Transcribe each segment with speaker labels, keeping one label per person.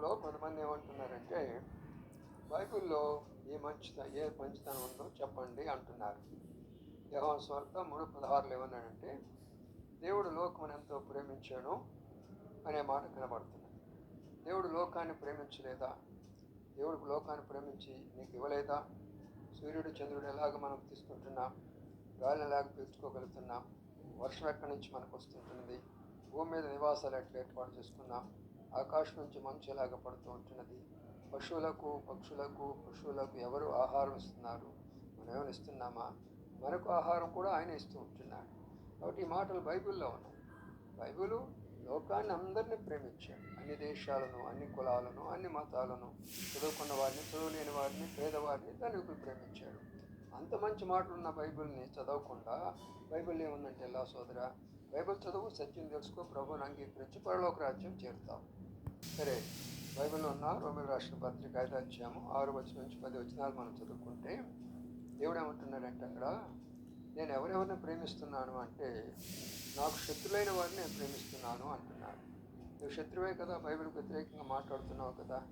Speaker 1: సందర్భంలో కొంతమంది ఏమంటున్నారంటే బైబిల్లో ఏ మంచి ఏ మంచితనం ఉందో చెప్పండి అంటున్నారు. యెహోవా స్వార్థ మూడు పదహారులు ఏమన్నాడంటే దేవుడు లోకమును ఎంతో ప్రేమించాడు అనే మాట కనబడుతుంది. దేవుడు లోకాన్ని ప్రేమించలేదా? దేవుడు లోకాన్ని ప్రేమించి నీకు ఇవ్వలేదా? సూర్యుడు చంద్రుడు ఎలాగ మనం తీసుకుంటున్నాం? గాలిని ఎలాగ పీల్చుకోగలుగుతున్నాం? వర్షం ఎక్కడి నుంచి మనకు వస్తుంటున్నది భూమి మీద నివాసాలు ఎట్లా ఏర్పాటు చేసుకున్నాం ఆకాశం నుంచి మంచు ఎలాగ పడుతూ ఉంటున్నది. పశువులకు పక్షులకు పశువులకు ఎవరు ఆహారం ఇస్తున్నారు? మనం ఏమైనా ఇస్తున్నామా? మనకు ఆహారం కూడా ఆయన ఇస్తూ ఉంటున్నాడు. కాబట్టి ఈ మాటలు బైబిల్లో ఉన్నాయి. బైబిలు లోకాన్ని అందరినీ ప్రేమించాడు అన్ని దేశాలను అన్ని కులాలను అన్ని మతాలను చదువుకున్న వారిని చదువులేని వారిని పేదవారిని దానికి ప్రేమించాడు. అంత మంచి మాటలు ఉన్న బైబిల్ని చదవకుండా బైబిల్ ఏముందంటే ఎలా సోదరా బైబిల్ చదువు సత్యం తెలుసుకో ప్రభుని అంగీకరించి పరలోక రాజ్యం చేరుతాం సరే బైబిల్లో ఉన్న రోమిల్ రాష్ట్ర పత్రిక ఐదు అధ్యాయము ఆరు వచ్చిన నుంచి పది వచనాలు మనం చదువుకుంటే దేవుడు ఏమంటున్నాడంటే అక్కడ నేను ఎవరెవరిని ప్రేమిస్తున్నాను అంటే నాకు శత్రులైన వారిని నేను ప్రేమిస్తున్నాను అంటున్నాడు. నువ్వు శత్రువే కదా బైబిల్కి వ్యతిరేకంగా మాట్లాడుతున్నావు కదా.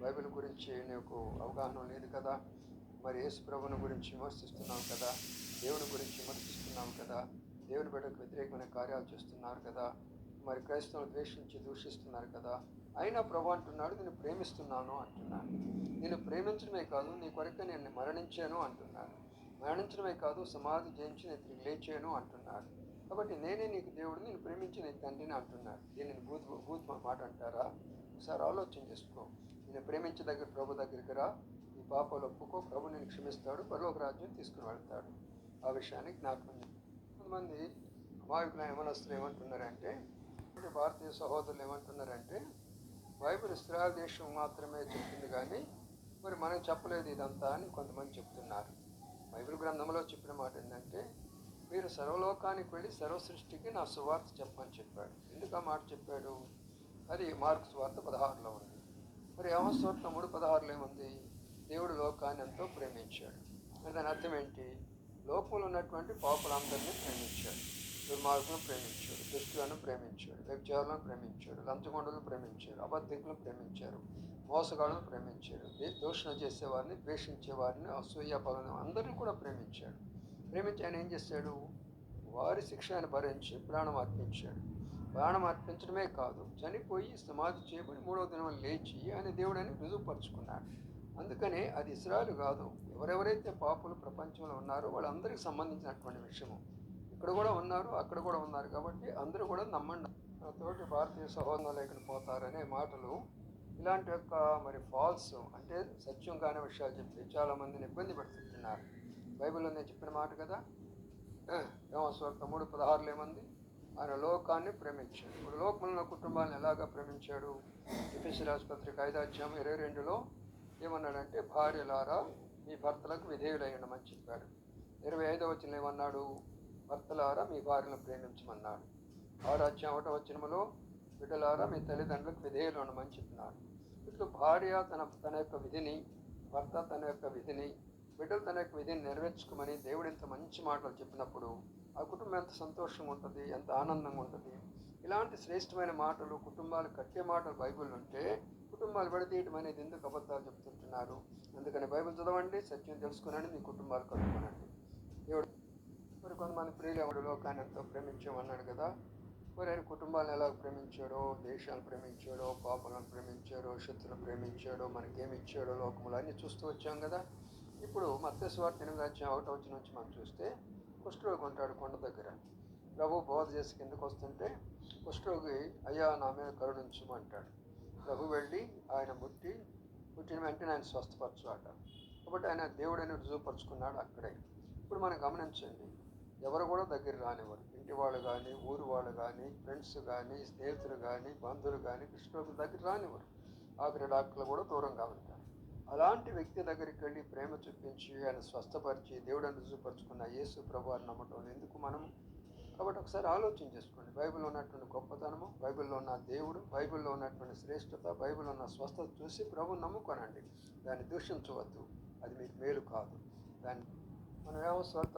Speaker 1: బైబిల్ గురించి నీకు అవగాహన లేదు కదా. మరి యేసు ప్రభుని గురించి విమర్శిస్తున్నావు కదా. దేవుని గురించి విమర్శిస్తున్నావు కదా. దేవుని బిడ్డకు వ్యతిరేకమైన కార్యాలు చేస్తున్నారు కదా. మరి క్రైస్తవులు ద్వేషించి దూషిస్తున్నారు కదా. అయినా ప్రభు అంటున్నాడు నేను ప్రేమిస్తున్నాను అంటున్నాను నేను ప్రేమించడమే కాదు నీ కొరకు నేను మరణించాను అంటున్నాను మరణించడమే కాదు సమాధి జయించి నేను తిరిగి లేచాను అంటున్నాడు. కాబట్టి నేనే నీకు దేవుడు నేను ప్రేమించి నీ తండ్రిని అంటున్నాడు. దీనిని భూత్ భూత్ మాట అంటారా? ఒకసారి ఆలోచన చేసుకో. నేను ప్రేమించే దగ్గర ప్రభు దగ్గరికి రా. ఈ పాపాలు ఒప్పుకో. ప్రభు నేను క్షమిస్తాడు. పరలోక రాజ్యం తీసుకుని వెళ్తాడు. ఆ విషయాన్ని జ్ఞాపకం కొంతమంది అమాయకుల యమనస్తులు ఏమంటున్నారంటే భారతీయ సహోదరులు ఏమంటున్నారంటే బైబిల్ ఇస్రాయల్ దేశం మాత్రమే చెప్తుంది కానీ మరి మనం చెప్పలేదు ఇదంతా అని కొంతమంది చెప్తున్నారు. బైబిల్ గ్రంథంలో చెప్పిన మాట ఏంటంటే మీరు సర్వలోకానికి వెళ్ళి సర్వ సృష్టికి నా సువార్త చెప్పమని చెప్పాడు. ఎందుకు ఆ మాట చెప్పాడు? అది మార్కు సువార్త పదహారులో ఉంది. మరి యమస్వార్త మూడు పదహారులో ఏముంది? దేవుడు లోకాన్ని ఎంతో ప్రేమించాడు. దాని అర్థం ఏంటి? లోకంలో ఉన్నటువంటి పాపులందరినీ ప్రేమించాడు. దుర్మార్గులను ప్రేమించాడు. దుష్టులను ప్రేమించాడు. వ్యభిచారులను ప్రేమించాడు. లంచగొండలను ప్రేమించాడు. అబద్ధికులను ప్రేమించారు మోసగాళ్ళను ప్రేమించాడు. దూషణ చేసేవారిని ద్వేషించేవారిని అసూయ బలను అందరినీ కూడా ప్రేమించాడు. ప్రేమించి ఆయన ఏం చేశాడు? వారి శిక్ష ఆయన భరించి ప్రాణం అర్పించాడు. ప్రాణం అర్పించడమే కాదు చనిపోయి సమాధి చేయబడి మూడవ దినం లేచి ఆయన దేవుడని రుజువుపరుచుకున్నాడు. అందుకనే అది ఇస్రాయలు కాదు. ఎవరెవరైతే పాపులు ప్రపంచంలో ఉన్నారో వాళ్ళందరికీ సంబంధించినటువంటి విషయము. ఇక్కడ కూడా ఉన్నారు అక్కడ కూడా ఉన్నారు కాబట్టి అందరూ కూడా నమ్మండి. నా తోటి భారతీయ సహోదరులు పోతారనే మాటలు. ఇలాంటి యొక్క మరి ఫాల్స్ అంటే సత్యం కాని విషయాలు చెప్పి చాలామందిని ఇబ్బంది పెడుతున్నారు. బైబిల్లో నేను చెప్పిన మాట కదా? యోమస్వార్థ మూడు పదహారులు ఏమంది? ఆయన లోకాన్ని ప్రేమించాడు. ఇప్పుడు లోకంలో కుటుంబాలను ఎలాగా ప్రేమించాడు? ఎఫ్ఎస్సి ఆసుపత్రికి ఐదాధ్యాయం ఇరవై రెండులో ఏమన్నాడంటే భార్యలారా మీ భర్తలకు విధేయులై చెప్పాడు. ఇరవై ఐదో వచ్చిన ఏమన్నాడు? భర్తలారా మీ భార్యను ప్రేమించమన్నాడు. ఆరు అధ్యాయం ఒకటో వచ్చినములో బిడ్డలారా మీ తల్లిదండ్రులకు విధేయులు ఉండమని చెప్పినాడు. ఇట్లు భార్య తన తన యొక్క విధిని భర్త తన యొక్క విధిని బిడ్డలు తన యొక్క విధిని నెరవేర్చుకోమని దేవుడు ఇంత మంచి మాటలు చెప్పినప్పుడు ఆ కుటుంబం ఎంత సంతోషంగా ఉంటుంది ఎంత ఆనందంగా ఉంటుంది. ఇలాంటి శ్రేష్టమైన మాటలు కుటుంబాలు కట్టే మాటలు బైబిల్ ఉంటే కుటుంబాలు విడదీయటం అనేది ఎందుకు అబద్ధాలు చెప్తుంటున్నారు? అందుకని బైబిల్ చదవండి సత్యం తెలుసుకునండి మీ కుటుంబాలు కనుక్కోనండి. దేవుడు మరి కొంతమంది ప్రియులు లోకాన్ని ఎంతో ప్రేమించామన్నాడు కదా. మరి ఆయన కుటుంబాలను ఎలా ప్రేమించాడో? దేశాలను ప్రేమించాడో? పాపలను ప్రేమించాడో? శత్రులను ప్రేమించాడో? మనకేమి ఇచ్చాడో? లోకములు అన్నీ చూస్తూ వచ్చాం కదా. ఇప్పుడు మత్స్వార్త ఎనిమిది వచ్చాం ఒకటో వచ్చిన నుంచి మనం చూస్తే కుష్ఠరోగి ఉంటాడు కొండ దగ్గర. ప్రభు బోధ చేసి కిందకు వస్తుంటే కుష్ఠరోగి అయ్యా నా మీద కరుణించమంటాడు ప్రభు వెళ్ళి ఆయన ముట్టి పుట్టిన వెంటనే ఆయన స్వస్థపరచు కాబట్టి ఆయన దేవుడని రుజువుపరుచుకున్నాడు అక్కడే. ఇప్పుడు మనం గమనించండి ఎవరు కూడా దగ్గర రానివ్వరు. ఇంటి వాళ్ళు కానీ ఊరు వాళ్ళు కానీ ఫ్రెండ్స్ కానీ స్నేహితులు కానీ బంధువులు కానీ కృష్ణులకు దగ్గర రానివ్వరు. ఆఖరి డాక్టర్లు కూడా దూరంగా ఉంటారు. అలాంటి వ్యక్తి దగ్గరికి వెళ్ళి ప్రేమ చూపించి ఆయన స్వస్థపరిచి దేవుడని రుజువుపరుచుకున్న యేసు ప్రభు అని నమ్మటం ఎందుకు మనం కాబట్టి ఒకసారి ఆలోచన చేసుకోండి. బైబిల్లో ఉన్నటువంటి గొప్పతనము బైబిల్లో ఉన్న దేవుడు బైబిల్లో ఉన్నటువంటి శ్రేష్టత బైబిల్లో ఉన్న స్వస్థత చూసి ప్రభు నమ్ముకోనండి. దాన్ని దూషించవద్దు. అది మీకు మేలు కాదు. దాన్ని మనం ఏమో స్వర్థ